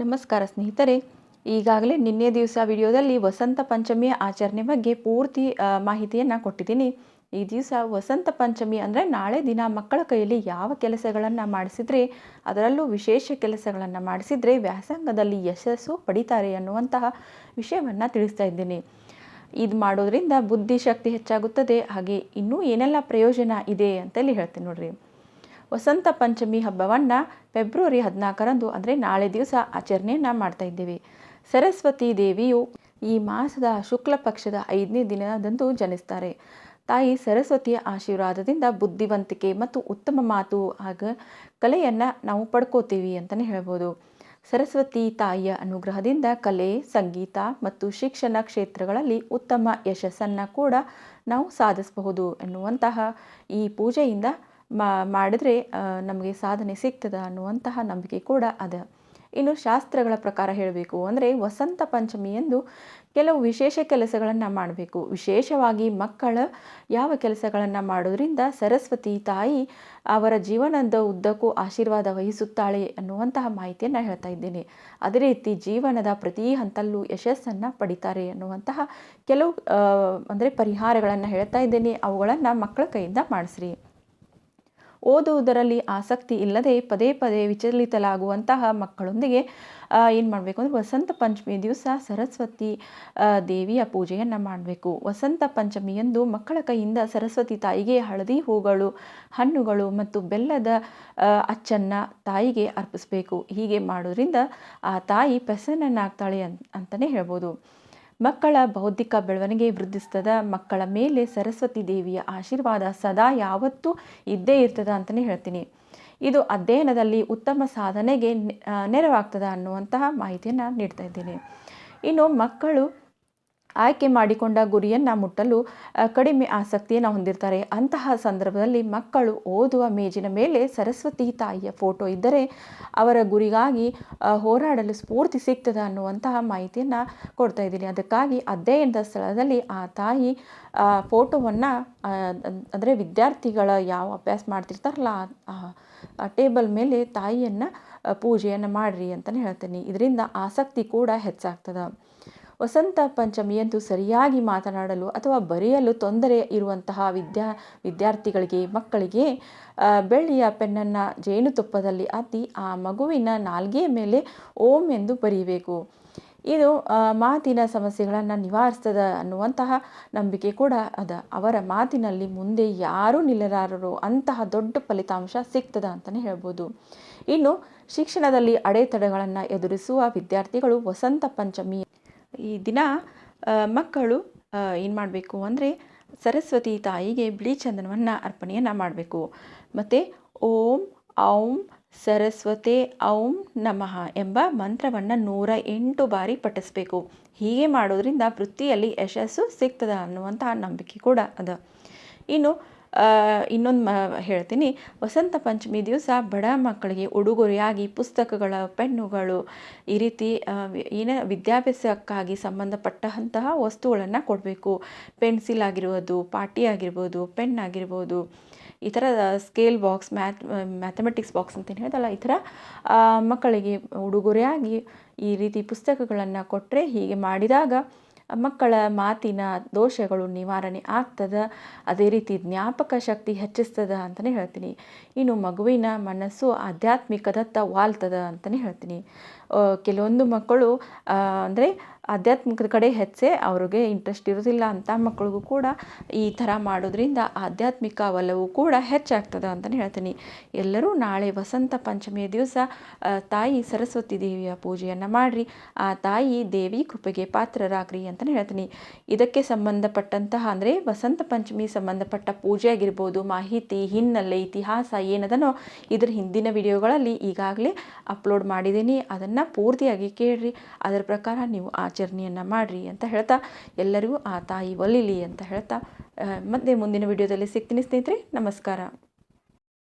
ನಮಸ್ಕಾರ ಸ್ನೇಹಿತರೆ. ಈಗಾಗಲೇ ನಿನ್ನೆ ದಿವಸ ವಿಡಿಯೋದಲ್ಲಿ ವಸಂತ ಪಂಚಮಿಯ ಆಚರಣೆ ಬಗ್ಗೆ ಪೂರ್ತಿ ಮಾಹಿತಿಯನ್ನು ಕೊಟ್ಟಿದ್ದೀನಿ. ಈ ದಿವಸ ವಸಂತ ಪಂಚಮಿ ಅಂದರೆ ನಾಳೆ ದಿನ ಮಕ್ಕಳ ಕೈಯಲ್ಲಿ ಯಾವ ಕೆಲಸಗಳನ್ನು ಮಾಡಿಸಿದರೆ, ಅದರಲ್ಲೂ ವಿಶೇಷ ಕೆಲಸಗಳನ್ನು ಮಾಡಿಸಿದರೆ ವ್ಯಾಸಂಗದಲ್ಲಿ ಯಶಸ್ಸು ಪಡಿತಾರೆ ಅನ್ನುವಂತಹ ವಿಷಯವನ್ನು ತಿಳಿಸ್ತಾ ಇದ್ದೀನಿ. ಇದು ಮಾಡೋದ್ರಿಂದ ಬುದ್ಧಿಶಕ್ತಿ ಹೆಚ್ಚಾಗುತ್ತದೆ. ಹಾಗೆ ಇನ್ನೂ ಏನೆಲ್ಲ ಪ್ರಯೋಜನ ಇದೆ ಅಂತೇಳಿ ಹೇಳ್ತೀನಿ ನೋಡ್ರಿ. ವಸಂತ ಪಂಚಮಿ ಹಬ್ಬವನ್ನು ಫೆಬ್ರವರಿ ಹದಿನಾಲ್ಕರಂದು ಅಂದರೆ ನಾಳೆ ದಿವಸ ಆಚರಣೆಯನ್ನು ಮಾಡ್ತಾ ಇದ್ದೇವೆ. ಸರಸ್ವತಿ ದೇವಿಯು ಈ ಮಾಸದ ಶುಕ್ಲ ಪಕ್ಷದ ಐದನೇ ದಿನದಂದು ಜನಿಸ್ತಾರೆ. ತಾಯಿ ಸರಸ್ವತಿಯ ಆಶೀರ್ವಾದದಿಂದ ಬುದ್ಧಿವಂತಿಕೆ ಮತ್ತು ಉತ್ತಮ ಮಾತು ಹಾಗೂ ಕಲೆಯನ್ನು ನಾವು ಪಡ್ಕೋತೀವಿ ಅಂತಲೇ ಹೇಳ್ಬೋದು. ಸರಸ್ವತಿ ತಾಯಿಯ ಅನುಗ್ರಹದಿಂದ ಕಲೆ, ಸಂಗೀತ ಮತ್ತು ಶಿಕ್ಷಣ ಕ್ಷೇತ್ರಗಳಲ್ಲಿ ಉತ್ತಮ ಯಶಸ್ಸನ್ನು ಕೂಡ ನಾವು ಸಾಧಿಸಬಹುದು ಎನ್ನುವಂತಹ ಈ ಪೂಜೆಯಿಂದ ಮಾಡಿದ್ರೆ ನಮಗೆ ಸಾಧನೆ ಸಿಗ್ತದೆ ಅನ್ನುವಂತಹ ನಂಬಿಕೆ ಕೂಡ ಅದ. ಇನ್ನು ಶಾಸ್ತ್ರಗಳ ಪ್ರಕಾರ ಹೇಳಬೇಕು ಅಂದರೆ, ವಸಂತ ಪಂಚಮಿಯಂದು ಕೆಲವು ವಿಶೇಷ ಕೆಲಸಗಳನ್ನು ಮಾಡಬೇಕು. ವಿಶೇಷವಾಗಿ ಮಕ್ಕಳ ಯಾವ ಕೆಲಸಗಳನ್ನು ಮಾಡೋದ್ರಿಂದ ಸರಸ್ವತಿ ತಾಯಿ ಅವರ ಜೀವನದ ಉದ್ದಕ್ಕೂ ಆಶೀರ್ವಾದ ವಹಿಸುತ್ತಾಳೆ ಅನ್ನುವಂತಹ ಮಾಹಿತಿಯನ್ನು ಹೇಳ್ತಾ ಇದ್ದೇನೆ. ಅದೇ ರೀತಿ ಜೀವನದ ಪ್ರತಿ ಹಂತಲ್ಲೂ ಯಶಸ್ಸನ್ನು ಪಡಿತಾರೆ ಅನ್ನುವಂತಹ ಕೆಲವು ಅಂದರೆ ಪರಿಹಾರಗಳನ್ನು ಹೇಳ್ತಾ ಇದ್ದೇನೆ. ಅವುಗಳನ್ನು ಮಕ್ಕಳ ಕೈಯಿಂದ ಮಾಡಿಸ್ರಿ. ಓದುವುದರಲ್ಲಿ ಆಸಕ್ತಿ ಇಲ್ಲದೆ ಪದೇ ಪದೇ ವಿಚಲಿತಲಾಗುವಂತಹ ಮಕ್ಕಳೊಂದಿಗೆ ಏನು ಮಾಡಬೇಕು ಅಂದರೆ ವಸಂತ ಪಂಚಮಿ ದಿವಸ ಸರಸ್ವತಿ ದೇವಿಯ ಪೂಜೆಯನ್ನು ಮಾಡಬೇಕು. ವಸಂತ ಪಂಚಮಿಯಂದು ಮಕ್ಕಳ ಕೈಯಿಂದ ಸರಸ್ವತಿ ತಾಯಿಗೆ ಹಳದಿ ಹೂಗಳು, ಹಣ್ಣುಗಳು ಮತ್ತು ಬೆಲ್ಲದ ಅಚ್ಚನ್ನು ತಾಯಿಗೆ ಅರ್ಪಿಸಬೇಕು. ಹೀಗೆ ಮಾಡೋದ್ರಿಂದ ಆ ತಾಯಿ ಪ್ರಸನ್ನನಾಗ್ತಾಳೆ ಅಂತಲೇ ಹೇಳ್ಬೋದು. ಮಕ್ಕಳ ಬೌದ್ಧಿಕ ಬೆಳವಣಿಗೆ ವೃದ್ಧಿಸ್ತದ ಮಕ್ಕಳ ಮೇಲೆ ಸರಸ್ವತಿ ದೇವಿಯ ಆಶೀರ್ವಾದ ಸದಾ ಯಾವತ್ತೂ ಇದ್ದೇ ಇರ್ತದ ಅಂತಲೇ ಹೇಳ್ತೀನಿ. ಇದು ಅಧ್ಯಯನದಲ್ಲಿ ಉತ್ತಮ ಸಾಧನೆಗೆ ನೆರವಾಗ್ತದೆ ಅನ್ನುವಂತಹ ಮಾಹಿತಿಯನ್ನು ನೀಡ್ತಾ ಇದ್ದೀನಿ. ಇನ್ನು ಮಕ್ಕಳು ಆಯ್ಕೆ ಮಾಡಿಕೊಂಡ ಗುರಿಯನ್ನು ಮುಟ್ಟಲು ಕಡಿಮೆ ಆಸಕ್ತಿಯನ್ನು ಹೊಂದಿರ್ತಾರೆ. ಅಂತಹ ಸಂದರ್ಭದಲ್ಲಿ ಮಕ್ಕಳು ಓದುವ ಮೇಜಿನ ಮೇಲೆ ಸರಸ್ವತಿ ತಾಯಿಯ ಫೋಟೋ ಇದ್ದರೆ ಅವರ ಗುರಿಗಾಗಿ ಹೋರಾಡಲು ಸ್ಫೂರ್ತಿ ಸಿಗ್ತದೆ ಅನ್ನುವಂತಹ ಮಾಹಿತಿಯನ್ನು ಕೊಡ್ತಾ ಇದ್ದೀನಿ. ಅದಕ್ಕಾಗಿ ಅಧ್ಯಯನದ ಸ್ಥಳದಲ್ಲಿ ಆ ತಾಯಿ ಫೋಟೋವನ್ನು ಅಂದರೆ ವಿದ್ಯಾರ್ಥಿಗಳ ಯಾವ ಅಭ್ಯಾಸ ಮಾಡ್ತಿರ್ತಾರಲ್ಲ, ಆ ಟೇಬಲ್ ಮೇಲೆ ತಾಯಿಯನ್ನು ಪೂಜೆಯನ್ನು ಮಾಡಿರಿ ಅಂತಲೇ ಹೇಳ್ತೀನಿ. ಇದರಿಂದ ಆಸಕ್ತಿ ಕೂಡ ಹೆಚ್ಚಾಗ್ತದೆ. ವಸಂತ ಪಂಚಮಿಯಂದು ಸರಿಯಾಗಿ ಮಾತನಾಡಲು ಅಥವಾ ಬರೆಯಲು ತೊಂದರೆ ಇರುವಂತಹ ವಿದ್ಯಾ, ವಿದ್ಯಾರ್ಥಿಗಳಿಗೆ, ಮಕ್ಕಳಿಗೆ ಬೆಳ್ಳಿಯ ಪೆನ್ನನ್ನು ಜೇನುತುಪ್ಪದಲ್ಲಿ ಅದ್ದಿ ಆ ಮಗುವಿನ ನಾಲ್ಗೆಯ ಮೇಲೆ ಓಂ ಎಂದು ಬರೀಬೇಕು. ಇದು ಮಾತಿನ ಸಮಸ್ಯೆಗಳನ್ನು ನಿವಾರಿಸ್ತದ ಅನ್ನುವಂತಹ ನಂಬಿಕೆ ಕೂಡ ಅದ. ಅವರ ಮಾತಿನಲ್ಲಿ ಮುಂದೆ ಯಾರೂ ನಿಲ್ಲಲಾರರು ಅಂತಹ ದೊಡ್ಡ ಫಲಿತಾಂಶ ಸಿಗ್ತದ ಅಂತಲೇ ಹೇಳ್ಬೋದು. ಇನ್ನು ಶಿಕ್ಷಣದಲ್ಲಿ ಅಡೆತಡೆಗಳನ್ನು ಎದುರಿಸುವ ವಿದ್ಯಾರ್ಥಿಗಳು ವಸಂತ ಪಂಚಮಿ ಈ ದಿನ ಮಕ್ಕಳು ಏನು ಮಾಡಬೇಕು ಅಂದರೆ ಸರಸ್ವತಿ ತಾಯಿಗೆ ಬಿಳಿ ಚಂದನವನ್ನು ಅರ್ಪಣೆಯನ್ನು ಮಾಡಬೇಕು. ಮತ್ತು ಓಂ, ಔಂ, ಸರಸ್ವತೆ ಔಂ ನಮಃ ಎಂಬ ಮಂತ್ರವನ್ನು ನೂರ ಎಂಟು ಬಾರಿ ಪಠಿಸ್ಬೇಕು. ಹೀಗೆ ಮಾಡೋದ್ರಿಂದ ವೃತ್ತಿಯಲ್ಲಿ ಯಶಸ್ಸು ಸಿಗ್ತದೆ ಅನ್ನುವಂತಹ ನಂಬಿಕೆ ಕೂಡ ಅದ. ಇನ್ನು ಇನ್ನೊಂದು ಮ, ಹೇಳ್ತೀನಿ. ವಸಂತ ಪಂಚಮಿ ದಿವಸ ಬಡ ಮಕ್ಕಳಿಗೆ ಉಡುಗೊರೆಯಾಗಿ ಪುಸ್ತಕಗಳ, ಪೆನ್ನುಗಳು ಈ ರೀತಿ ಏನೇ ವಿದ್ಯಾಭ್ಯಾಸಕ್ಕಾಗಿ ಸಂಬಂಧಪಟ್ಟಂತಹ ವಸ್ತುಗಳನ್ನು ಕೊಡಬೇಕು. ಪೆನ್ಸಿಲ್ ಆಗಿರ್ಬೋದು ಪಾಟಿ ಆಗಿರ್ಬೋದು, ಪೆನ್ ಆಗಿರ್ಬೋದು, ಈ ಥರ scale box math mathematics box ಅಂತ ಹೇಳಿದಲ್ಲ, ಈ ಥರ ಮಕ್ಕಳಿಗೆ ಉಡುಗೊರೆಯಾಗಿ ಈ ರೀತಿ ಪುಸ್ತಕಗಳನ್ನು ಕೊಟ್ಟರೆ ಹೀಗೆ ಮಾಡಿದಾಗ ಮಕ್ಕಳ ಮಾತಿನ ದೋಷಗಳು ನಿವಾರಣೆ ಆಗ್ತದೆ? ಅದೇ ರೀತಿ ಜ್ಞಾಪಕ ಶಕ್ತಿ ಹೆಚ್ಚಿಸ್ತದ ಅಂತಲೇ ಹೇಳ್ತೀನಿ. ಇನ್ನು ಮಗುವಿನ ಮನಸ್ಸು ಆಧ್ಯಾತ್ಮಿಕದತ್ತ ವಾಲ್ತದ ಅಂತಲೇ ಹೇಳ್ತೀನಿ. ಕೆಲವೊಂದು ಮಕ್ಕಳು ಅಂದರೆ ಆಧ್ಯಾತ್ಮಿಕದ ಕಡೆ ಹೆಚ್ಚೆ ಅವ್ರಿಗೆ ಇಂಟ್ರೆಸ್ಟ್ ಇರೋದಿಲ್ಲ ಅಂತ ಮಕ್ಕಳಿಗೂ ಕೂಡ ಈ ಥರ ಮಾಡೋದ್ರಿಂದ ಆಧ್ಯಾತ್ಮಿಕ ಒಲವು ಕೂಡ ಹೆಚ್ಚಾಗ್ತದೆ ಅಂತಲೇ ಹೇಳ್ತೀನಿ. ಎಲ್ಲರೂ ನಾಳೆ ವಸಂತ ಪಂಚಮಿಯ ದಿವಸ ತಾಯಿ ಸರಸ್ವತಿ ದೇವಿಯ ಪೂಜೆಯನ್ನು ಮಾಡಿರಿ, ಆ ತಾಯಿ ದೇವಿ ಕೃಪೆಗೆ ಪಾತ್ರರಾಗ್ರಿ ಅಂತಲೇ ಹೇಳ್ತೀನಿ. ಇದಕ್ಕೆ ಸಂಬಂಧಪಟ್ಟಂತಹ, ಅಂದರೆ ವಸಂತ ಪಂಚಮಿ ಸಂಬಂಧಪಟ್ಟ ಪೂಜೆ ಆಗಿರ್ಬೋದು, ಮಾಹಿತಿ, ಹಿನ್ನೆಲೆ, ಇತಿಹಾಸ ಏನದನೋ ಇದರ ಹಿಂದಿನ ವಿಡಿಯೋಗಳಲ್ಲಿ ಈಗಾಗಲೇ ಅಪ್ಲೋಡ್ ಮಾಡಿದ್ದೀನಿ. ಅದನ್ನು ಪೂರ್ತಿಯಾಗಿ ಕೇಳಿರಿ. ಅದರ ಪ್ರಕಾರ ನೀವು ಆಚರಣೆಯನ್ನು ಮಾಡಿರಿ ಅಂತ ಹೇಳ್ತಾ ಎಲ್ಲರಿಗೂ ಆ ತಾಯಿ ಒಲಿಲಿ ಅಂತ ಹೇಳ್ತಾ ಮತ್ತೆ ಮುಂದಿನ ವಿಡಿಯೋದಲ್ಲಿ ಸಿಗ್ತೀನಿ ಸ್ನೇಹಿತರೆ, ನಮಸ್ಕಾರ.